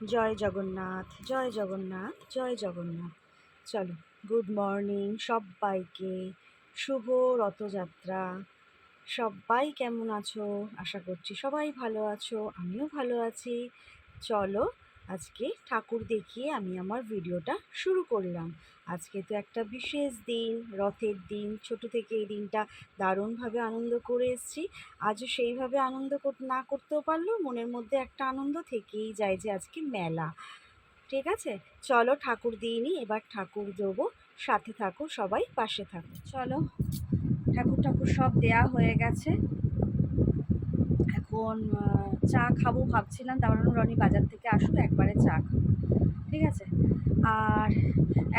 জয় জগন্নাথ জয় জগন্নাথ জয় জগন্নাথ। চলো good morning সবাইকে। শুভ রথযাত্রা। সবাই কেমন আছো? আশা করছি সবাই ভালো আছো, আমিও ভালো আছি। চলো আজকে ঠাকুর দেখিয়ে আমি আমার ভিডিওটা শুরু করলাম। আজকে তো একটা বিশেষ দিন, রথের দিন, ছোট থেকে এই দিনটা দারুণভাবে আনন্দ করে এসেছি। আজও সেইভাবে আনন্দ না করতেও পারলেও মনের মধ্যে একটা আনন্দ থেকেই যায় যে আজকে মেলা। ঠিক আছে? চলো ঠাকুর দিইনি, এবার ঠাকুর দেবো। সাথে থাকো, সবাই পাশে থাকো। চলো ঠাকুর ঠাকুর সব দেয়া হয়ে গেছে। এখন চা খাব ভাবছিলাম তারপর ভাবলাম রনি বাজার থেকে আসুক, একবারে চা খাব। ঠিক আছে? আর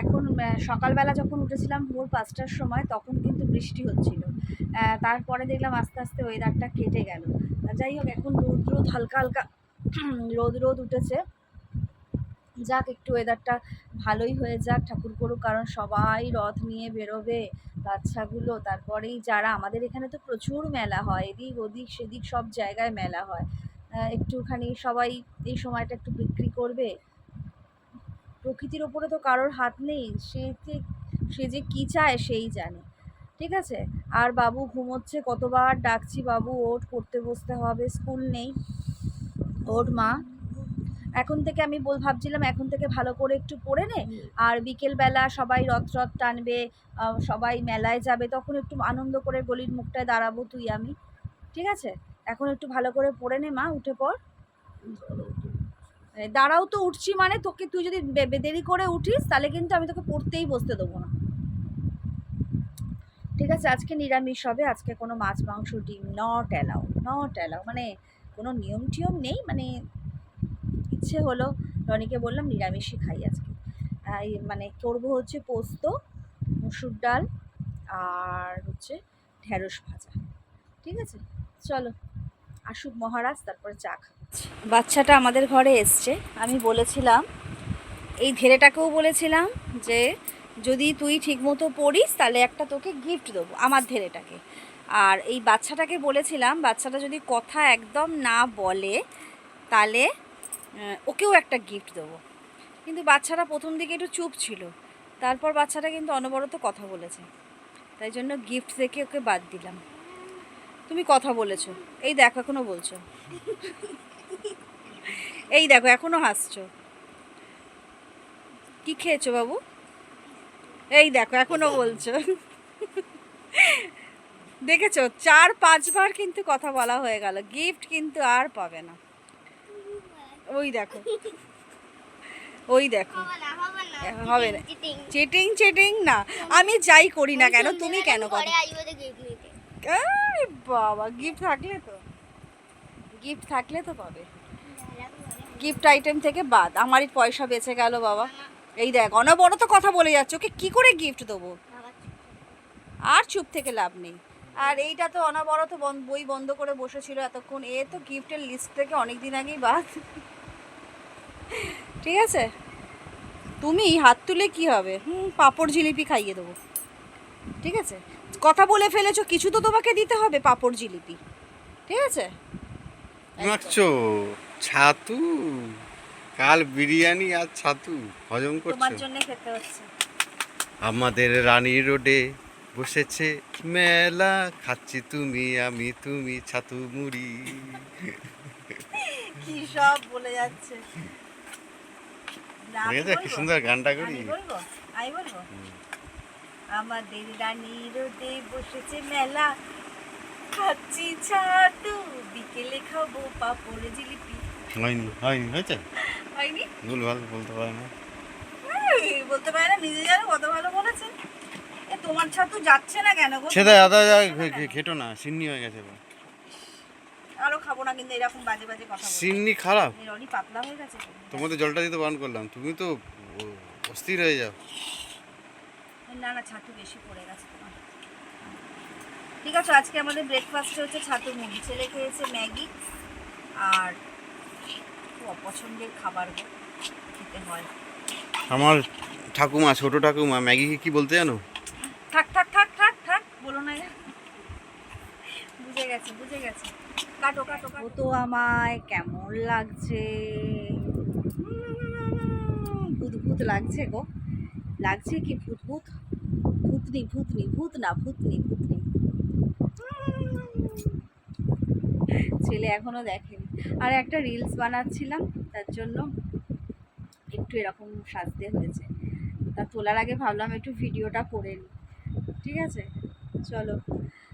এখন সকালবেলা যখন উঠেছিলাম ভোর পাঁচটার সময়, তখন কিন্তু বৃষ্টি হচ্ছিল। তারপরে দেখলাম আস্তে আস্তে ওয়েদারটা কেটে গেল। যাই হোক, এখন রোদ রোদ হালকা হালকা রোদ রোদ উঠেছে। যাক, একটু ওয়েদারটা ভালোই হয়ে যাক, ঠাকুর করুক, কারণ সবাই রথ নিয়ে বেরোবে। বাচ্চাগুলো, তারপরেই যারা, আমাদের এখানে তো প্রচুর মেলা হয়, এদিক ওদিক সেদিক সব জায়গায় মেলা হয়। একটুখানি সবাই এই সময়টা একটু বিক্রি করবে। প্রকৃতির ওপরে তো কারোর হাত নেই, সে যে সে যে কী চায় সেই জানে। ঠিক আছে? আর বাবু ঘুমোচ্ছে, কতবার ডাকছি বাবু ওঠ পড়তে বসতে হবে, স্কুল নেই। ওঠ মা এখন থেকে আমি বল ভাবছিলাম এখন থেকে ভালো করে একটু পড়ে নে। আর বিকেলবেলা সবাই রথ রথ টানবে সবাই মেলায় যাবে তখন একটু আনন্দ করে গলির মুখটায় দাঁড়াবো তুই আমি। ঠিক আছে? এখন একটু ভালো করে পড়ে নে মা উঠে পড়। দাঁড়াও তো উঠছি মানে তোকে তুই যদি দেরি করে উঠিস তাহলে কিন্তু আমি তোকে পড়তেই বসতে দেবো না। ঠিক আছে আজকে নিরামিষ হবে আজকে কোনো মাছ মাংস ডিম নট অ্যালাউ নট অ্যালাউ মানে কোনো নিয়ম টিয়ম নেই মানে ইচ্ছে হলো রনিকে বললাম নিরামিষই খাই আজকে। মানে করব হচ্ছে পোস্ত, মুসুর ডাল আর হচ্ছে ঢ্যাঁড়স ভাজা। ঠিক আছে? চলো, আসুক মহারাজ, তারপরে চা খাব। বাচ্চাটা আমাদের ঘরে এসছে। আমি বলেছিলাম, এই ধেরেটাকেও বলেছিলাম যে যদি তুই ঠিকমতো পড়িস, তাহলে একটা তোকে গিফট দেবো, আমার ধেরেটাকে আর এই বাচ্চাটাকে বলেছিলাম, বাচ্চাটা যদি কথা একদম না বলে, তাহলে ওকেও একটা গিফট দেবো। কিন্তু বাচ্চারা প্রথম দিকে একটু চুপ ছিল। তারপর বাচ্চাটা কিন্তু অনবরত কথা বলেছে। তাই জন্য গিফট দেখে ওকে বাদ দিলাম। তুমি কথা বলেছ। এই দেখো, এখনও বলছো। এই দেখো, এখনও হাসছো। কি খেয়েছো বাবু? এই দেখো, এখনও বলছো। দেখেছ? চার পাঁচবার কিন্তু কথা বলা হয়ে গেল। গিফট কিন্তু আর পাবে না। ওই দেখো। ওই দেখো। হবে না। চেটিং চেটিং না। আমি যাই করি না কেন, তুমি কেন করো? বাবা গিফট থাকলে তো। গিফট থাকলে তো পাবে। গিফট আইটেম থেকে বাদ। আমারই পয়সা বেঁচে গেল বাবা। এই দেখ, অনবরত কথা বলে যাচ্ছে। ওকে কি করে গিফট দেবো? আর চুপ থেকে লাভ নেই। আর এইটা তো অনবরত বই বন্ধ করে বসেছিল এতক্ষণ। এ তো গিফটের লিস্ট থেকে অনেক দিন আগেই বাদ। ঠিক আছে? তুমি হাত তুলে কি হবে? হুম পাঁপড় জিলিপি খাইয়ে দেবো। ঠিক আছে? কথা বলে ফেলেছো কিছু তো তোমাকে দিতে হবে পাঁপড় জিলিপি। ঠিক আছে? মাখছো? ছাতু? কাল বিরিয়ানি আর ছাতু। হজম তোমার করছ জন্য খেতে হচ্ছে। আমাদের রানী রোডে বসেছে মেলা। খাচ্ছি তুমি আমি তুমি ছাতু মুড়ি। কি সব বলে যাচ্ছে। কি সুন্দর গানটা করি? আমি বলব। আমাদের রোদে বসেছে মেলা। খাচ্ছি ছাতু বিকেলে খাব পাপড় জিলিপি। হয়নি হয়নি হয়েছে? হয়নি? ভুল ভালো বলতে পারে না। বলতে পারে না নিজে জানো কত ভালো বলেছে। এ তোমার ছাতু যাচ্ছে না কেন গো? সেটা আদা? খেটো না সিন্নি হয়ে গেছে। আরও খাব না কিন্তু এরকম বাজে বাজে কথা সিন্নি খারাপ? রনি পাতলা হয়ে গেছে তোমাদের জলটা দিতে বারণ করলাম তুমি তো অস্থির হয়ে যাও। না না ছাতু বেশি পড়ে গেছে তোমার। ঠিক আছে আজকে আমাদের ব্রেকফাস্টে হচ্ছে ছাতু মুড়ি। ছেলে খেয়েছে ম্যাগি আর খুব অপছন্দের খাবার খেতে হয় আমার ঠাকুমা ছোট ঠাকুমা ম্যাগিকে কি বলতে জানো? থাক থাক থাক বলো না বুঝে গেছে বুঝে গেছে। কাটো কাটো ও তো আমায় কেমন লাগছে? হুম, লাগছে গো। লাগছে কি ভূত ভূত ভূতনি ভূতনি ভূত না ভূতনি ভূতনি। ছেলে এখনও দেখেনি। আর একটা রিলস বানাচ্ছিলাম তার জন্য একটু এরকম সাজতে হয়েছে। তা তোলার আগে ভাবলাম একটু ভিডিওটা করে নিই। ঠিক আছে? চলো।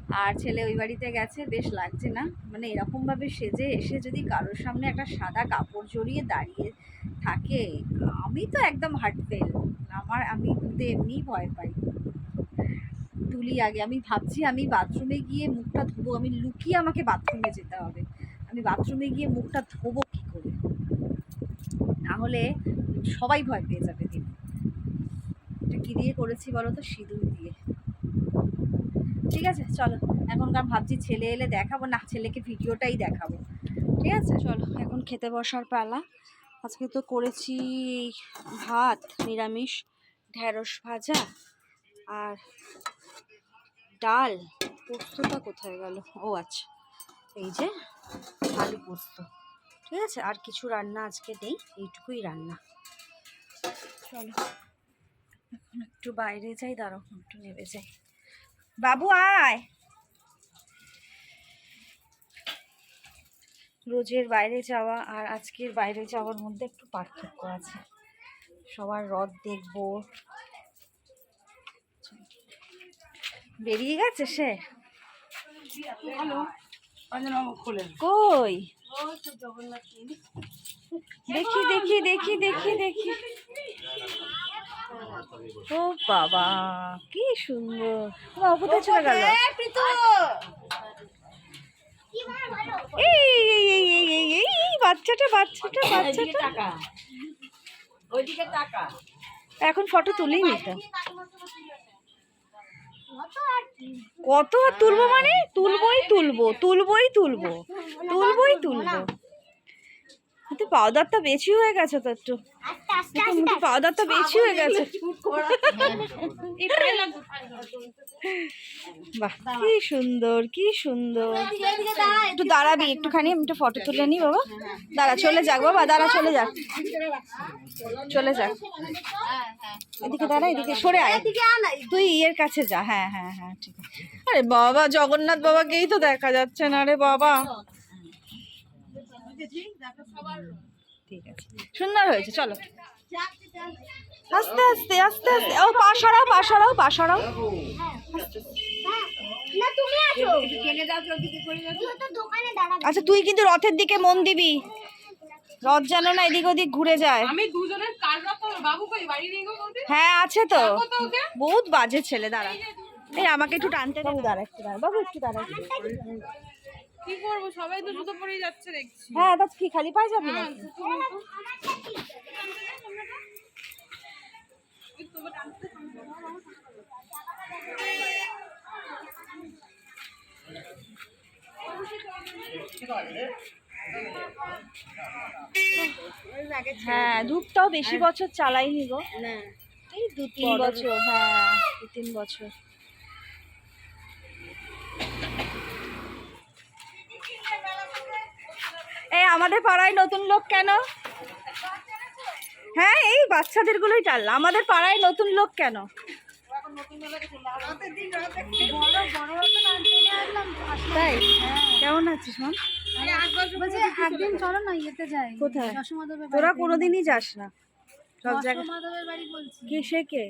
আর ছেলে ওই বাড়িতে গেছে, বেশ লাগছে না। মানে এরকমভাবে সেজে এসে যদি কারোর সামনে একটা সাদা কাপড় জড়িয়ে দাঁড়িয়ে থাকে, আমি তো একদম হার্ট ফেল আমার, আমি ভূতে এমনিই ভয় পাই। তুলি আগে, আমি ভাবছি আমি বাথরুমে গিয়ে মুখটা ধোবো, আমি লুকিয়ে আমাকে বাথরুমে যেতে হবে। আমি বাথরুমে গিয়ে মুখটা ধোবো কী করে? না হলে সবাই ভয় পেয়ে যাবে দিন। এটা কী দিয়ে করেছি বলো তো? সিঁদুর দিয়ে। ঠিক আছে? চলো, এখনকার ভাবছি ছেলে এলে দেখাবো, না ছেলেকে ভিডিওটাই দেখাবো। ঠিক আছে? চলো, এখন খেতে বসার পালা। আজকে তো করেছি ভাত, নিরামিষ ঢ্যাঁড়স ভাজা আর ডাল। পোস্তটা কোথায় গেল? ও আচ্ছা এই যে আলু পোস্ত। ঠিক আছে? আর কিছু রান্না আজকে নেই, এইটুকুই রান্না। চলো, এখন একটু বাইরে যাই, দাঁড়াও, একটু নেমে যাই। বাবু, আয়। রোজের বাইরে যাওয়া আর আজকের বাইরে যাওয়ার মধ্যে একটু পার্থক্য আছে। সবার রথ দেখব। বেরিয়ে গেছে সে? কই? দেখি দেখি দেখি দেখি দেখি। ও বাবা কি সুন্দর। বাবা কোথায় চলে গেল। এই এই এই এই এই এই এই বাচ্চাটা বাচ্চাটা বাচ্চাটা। ওইদিকে টাকা। এখন ফটো তুলেই নিত কত আর তুলবো মানে? তুলবই তুলবো তুলবই তুলবো তুলবই তুলবো। তো পাউডারটা বেশি হয়ে গেছে তো একটু। একটু পাউডারটা বেশি হয়ে গেছে। বাহ কি সুন্দর কি সুন্দর। একটু দাঁড়াবি একটুখানি আমি একটু ফটো তুলে নিই বাবা। দাঁড়া চলে যাক বাবা দাঁড়া চলে যাক। চলে যাক। এদিকে দাঁড়া এদিকে সরে আয়। তুই ইয়ের কাছে যা। হ্যাঁ হ্যাঁ হ্যাঁ ঠিক আছে। আরে বাবা জগন্নাথ বাবাকেই তো দেখা যাচ্ছে না রে বাবা। ঠিক আছে। সুন্দর হয়েছে চলো। আস্তে আস্তে আস্তে আস্তে। ও পা সরাও পা সরাও পা সরাও। দোকানে দাঁড়া আচ্ছা তুই কিন্তু রথের দিকে মন দিবি। রথ যেন না এদিক ওদিক ঘুরে যায়। আমি দুজনের কার রথ বাবু কই বাড়ি নেই হ্যাঁ আছে তো। বহুত বাজে ছেলে দাঁড়া। এই আমাকে একটু টানতে দাঁড়া একটু দাঁড়া। বাবু একটু দাঁড়া। কি করব? সবাই তো জুতো পরেই যাচ্ছে দেখছি। হ্যাঁ তা কি খালি পায়ে যাবি না হ্যাঁ ধূপটাও বেশি বছর চালাইনি গো। এই দু তিন বছর। হ্যাঁ দু তিন বছর। আমাদের পাড়ায় নতুন লোক কেন? হ্যাঁ এই বাচ্চাদের গুলোই টানলাম। আমাদের পাড়ায় নতুন লোক কেন? তাই? কেমন আছিস মন একদিন চলো না ইয়েতে যাই। কোথায়? তোরা কোনোদিনই যাস না। সব জায়গায় কে? সে কে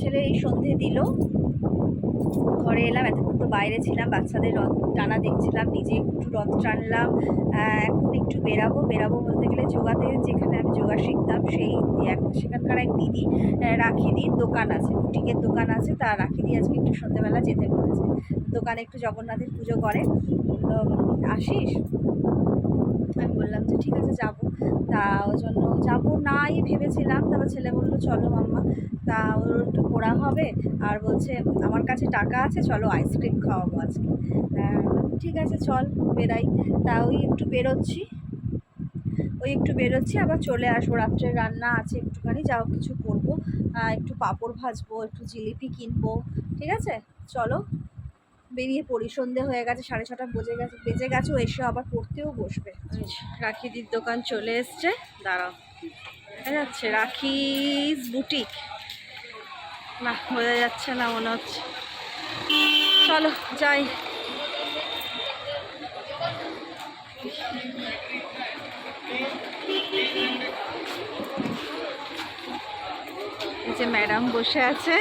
ছেলে এই সন্ধে দিল। ঘরে এলাম, এতক্ষণ তো বাইরে ছিলাম, বাচ্চাদের রথ টানা দেখছিলাম, নিজে একটু রথ টানলাম এখন একটু বেরাবো। বেরাবো বলতে গেলে যোগাতে যেখানে আমি যোগা শিখতাম, সেই সেখানকার এক দিদি রাখি রাখিদির দোকান আছে, বুটিকের দোকান আছে, তা রাখিদি আজকে একটু সন্ধ্যেবেলা যেতে বলেছে। দোকানে একটু জগন্নাথের পুজো করে। আসিস? বললাম যে ঠিক আছে, যাব। তা ওই জন্য যাব নাই ভেবেছিলাম। তারপর ছেলে বলল, চলো মাম্মা। তা ওর একটু ঘোরা হবে। আর বলছে, আমার কাছে টাকা আছে, চলো আইসক্রিম খাওয়াবো আজকে। ঠিক আছে, চল বেরাই তা ওই একটু বেরোচ্ছি। ওই একটু বেরোচ্ছি, আবার চলে আসব। রাত্রে রান্না আছে একটুখানি, যাও কিছু করব। একটু পাঁপড় ভাজবো, একটু জিলিপি কিনবো। ঠিক আছে? চলো। বেরিয়ে পড়ি। সন্ধে হয়ে গেছে, সাড়ে ছটা বেজে গেছে বেজে গেছে এসে আবার পড়তেও বসবে। রাখিদির দোকান চলে এসছে। দাঁড়াও, দেখা যাচ্ছে, রাখিস বুটিক। না, বোঝা যাচ্ছে না, মনে হচ্ছে। চলো, যাই। যে ম্যাডাম বসে আছে।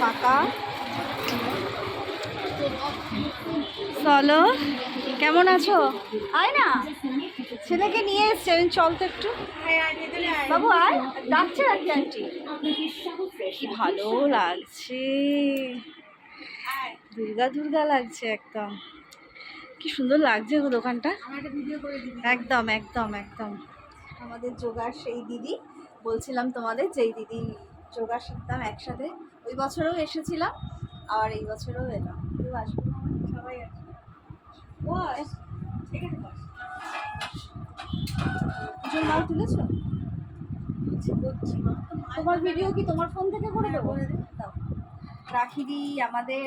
ফাঁকা চলো, কেমন আছো? আয় না, ছেলেকে নিয়ে এসছে, আমি চল তো একটু। বাবু, আয়, ডাকছে নাকি আন্টি। কি ভালো লাগছে। দুর্গা দুর্গা লাগছে একদম। কি সুন্দর লাগছে গো দোকানটা। একদম একদম একদম। আমাদের যোগার সেই দিদি। বলছিলাম তোমাদের যেই দিদি যোগা শিখতাম একসাথে। ওই বছরেও এসেছিলাম আর এই বছরেও এলাম। কেউ আসবে? সবাই আসবে। পুজোর মাল তুলেছো? তোমার ভিডিও কি তোমার ফোন থেকে করে দেবো? দাও। রাখিদি আমাদের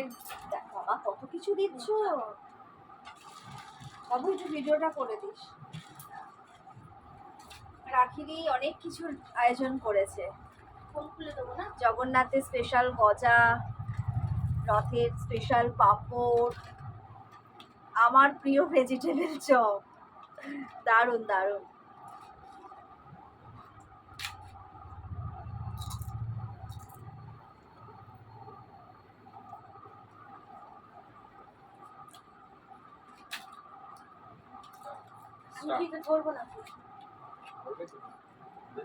বাবা কত কিছু দিচ্ছ। বাবু একটু ভিডিওটা করে দিস। রাখিদি অনেক কিছুর আয়োজন করেছে। দেবো জগন্নাথের স্পেশাল গজা রথের স্পেশাল পাঁপড় আমার প্রিয় ভেজিটেবল চপ। দারুণ দারুণ। ধরবো না।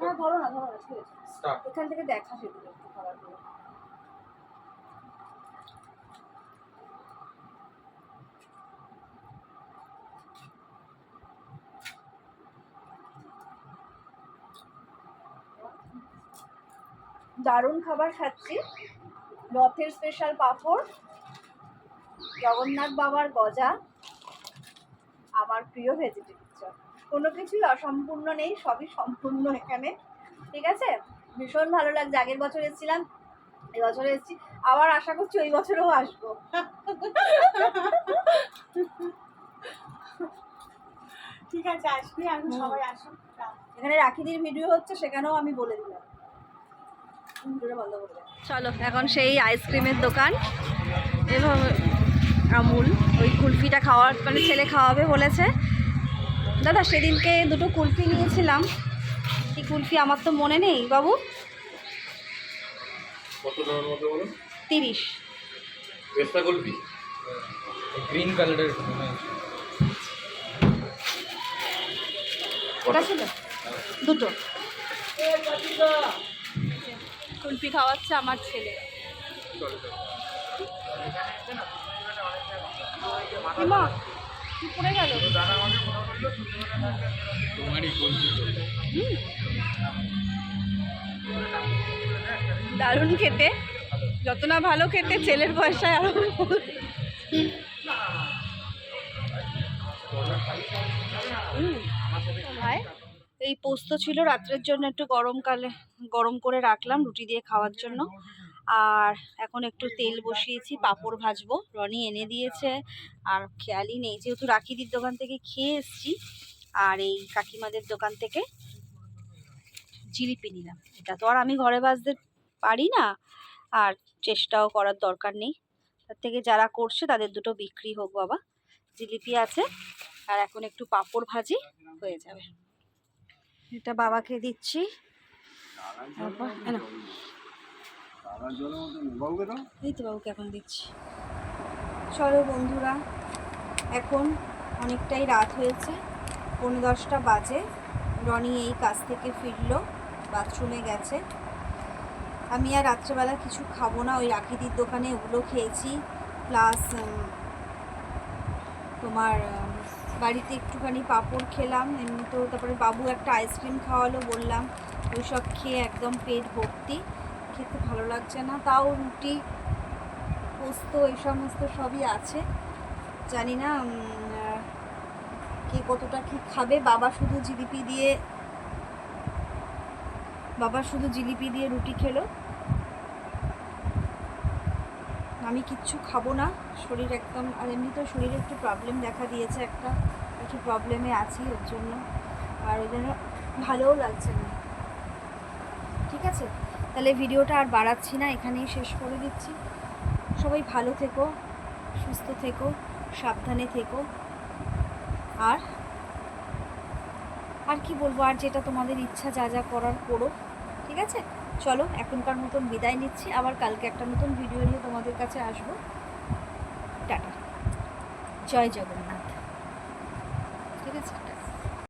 হ্যাঁ ধরো না ধরো না ঠিক আছে। এখান থেকে দেখা খাবারগুলো দারুণ খাবার খাচ্ছি। রথের স্পেশাল পাঁপড়, জগন্নাথ বাবার গজা, আমার প্রিয় ভেজিটেবল কোনো কিছুই অসম্পূর্ণ নেই, সবই সম্পূর্ণ এখানে। ঠিক আছে? ভীষণ ভালো লাগছে। আগের বছর এসেছিলাম এই বছরে এসেছি। আবার আশা করছি ওই বছরেও আসব। ঠিক আছে আসবি এখন হুম। সবাই আসুন এখানে রাখিদির ভিডিও হচ্ছে সেখানেও আমি বলে দিলাম। চলো এখন সেই আইসক্রিমের দোকান এভাবে আমুল ওই কুলফিটা খাওয়ার মানে ছেলে খাওয়াবে বলেছে। দাদা সেদিনকে দুটো কুলফি নিয়েছিলাম। এই কুলফি? আমার তো মনে নেই বাবু। তিরিশ। পেস্তা কুলফি? গ্রিন কালারের ওটা ছিল? দুটো। কুলফি খাওয়াচ্ছে আমার ছেলে। মা কি পড়ে গেল? দারুণ খেতে। যত না ভালো খেতে ছেলের পয়সায় আরও ভাই এই পোস্ত ছিল রাত্রের জন্য একটু গরমকালে গরম করে রাখলাম রুটি দিয়ে খাওয়ার জন্য। আর এখন একটু তেল বসিয়েছি, পাঁপড় ভাজবো। রনি এনে দিয়েছে, আর খেয়ালই নেই, যেহেতু রাখিদির দোকান থেকে খেয়ে এসছি, আর এই কাকিমাদের দোকান থেকে জিলিপি নিলাম। এটা তো আর আমি ঘরে ভাজতে পারি না, আর চেষ্টাও করার দরকার নেই। তার থেকে যারা করছে তাদের দুটো বিক্রি হোক বাবা, জিলিপি আছে, আর এখন একটু পাঁপড় ভাজি হয়ে যাবে। এটা বাবাকে দিচ্ছি। এই তো বাবুকে এখন দিচ্ছি। চলো বন্ধুরা, এখন অনেকটাই রাত হয়েছে। পনেরো দশটা বাজে। রনি এই কাজ থেকে ফিরলো, বাথরুমে গেছে। আমি আর রাত্রেবেলা কিছু খাব না, ওই রাখিদির দোকানে ওগুলো খেয়েছি। প্লাস তোমার বাড়িতে একটুখানি পাঁপড় খেলাম এমনি তো তারপরে বাবু একটা আইসক্রিম খাওয়ালো বললাম ওই সব খেয়ে একদম পেট ভর্তি। খেতে ভালো লাগছে না, তাও রুটি, পোস্ত, এই সমস্ত সবই আছে। জানি না কে কতটা কি খাবে। বাবা শুধু জিলিপি দিয়ে, বাবা শুধু জিলিপি দিয়ে রুটি খেলো। আমি কিচ্ছু খাব না, শরীর একদম, আর এমনিতেও শরীরে একটু প্রবলেম দেখা দিয়েছে একটা, একটু প্রবলেমে আছি ওর জন্য। আর ওই জন্য ভালোও লাগছে না। ঠিক আছে? তাহলে ভিডিওটা আর বাড়াচ্ছি না, এখানেই শেষ করে দিচ্ছি। সবাই ভালো থেকো, সুস্থ থেকো, সাবধানে থেকো। আর আর কি বলব, আর যেটা তোমাদের ইচ্ছা যা যা করার করো, ঠিক আছে? চলো, এখনকার মতন বিদায় নিচ্ছি, আবার কালকে একটা নতুন ভিডিও নিয়ে তোমাদের কাছে আসব। টাটা। জয় জগন্নাথ। ঠিক আছে?